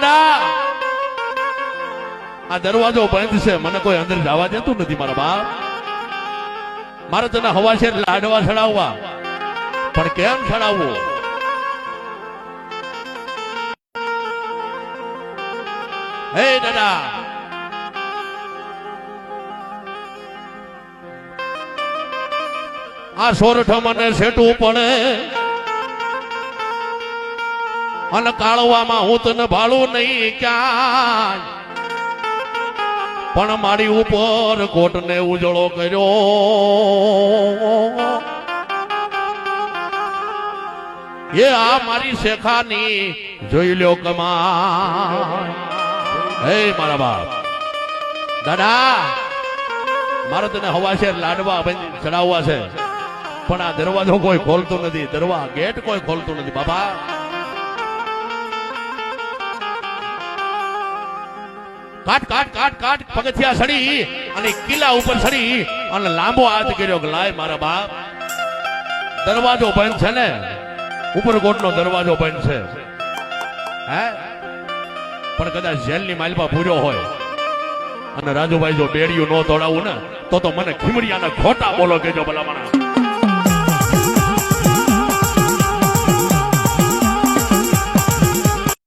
દાદા. આ દરવાજો બંધ છે. મને કોઈ અંદર જવા દેતું નથી મારા બાપ. મારે તને હવા છે લાડવા ચડાવવા. પણ કેમ ચડાવવો? હે દાદા. આ સોરઠ મને સેટું પડે. અને કાળવામાં હું તને ભાળું નહીં ક્યાંય. પણ મારી ઉપર કોટને ઉજળો કર્યો. એ આ મારી શેખાની જોઈ લ્યો કમા હે મારા બાપ. દાદા, મારે તને હવા છે, લાડવા ચડાવવા છે. પણ આ દરવાજો કોઈ ખોલતું નથી, દરવા ગેટ કોઈ ખોલતું નથી બાબા કાટ કાટ કાટ કાટ પગથિયા સડી અને કિલ્લા ઉપર સડી અને લાંબો હાથ કર્યો લાય મારા બાપ, દરવાજો બંધ છે ને? ઉપરકોટનો દરવાજો બંધ છે. હે? પણ કદાચ જેલની માલપા પૂર્યો હોય અને રાજુભાઈ જો બેડિયું ન તોડાવું ને, તો તો મને ખીમડિયાના ખોટા બોલો કેજો ભલામણા.